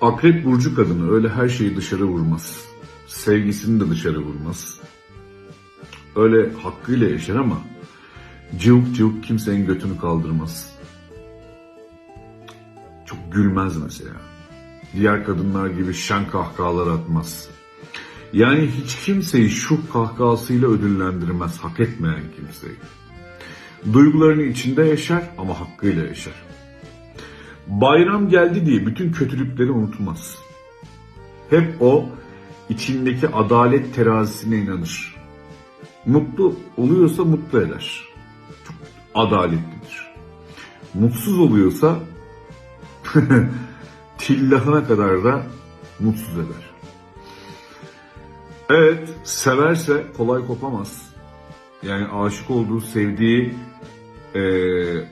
Akrep burcu kadını öyle her şeyi dışarı vurmaz. Sevgisini de dışarı vurmaz. Öyle hakkıyla yaşar ama cıvık cıvık kimsenin götünü kaldırmaz. Çok gülmez mesela. Diğer kadınlar gibi şen kahkahalar atmaz. Yani hiç kimseyi şu kahkahasıyla ödüllendirmez, hak etmeyen kimseyi. Duygularını içinde yaşar ama hakkıyla yaşar. Bayram geldi diye bütün kötülükleri unutmaz. Hep o içindeki adalet terazisine inanır. Mutlu oluyorsa mutlu eder. Çok adaletlidir. Mutsuz oluyorsa tillahına kadar da mutsuz eder. Evet, severse kolay kopamaz. Yani aşık olduğu, sevdiği eee,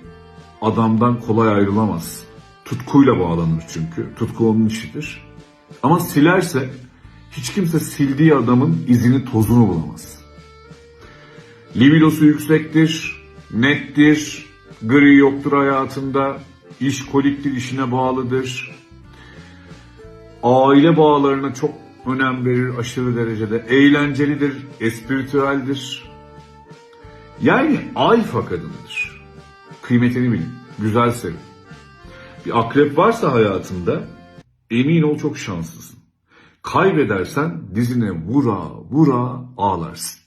adamdan kolay ayrılamaz. Tutkuyla bağlanır çünkü. Tutku onun işidir. Ama silerse hiç kimse sildiği adamın izini tozunu bulamaz. Libidosu yüksektir, nettir, gri yoktur hayatında, işkoliktir, işine bağlıdır. Aile bağlarına çok önem verir aşırı derecede. Eğlencelidir, espritüeldir. Yani alfa kadındır. Kıymetini bilin, güzel sevin. Bir akrep varsa hayatında emin ol çok şanslısın. Kaybedersen dizine vura vura ağlarsın.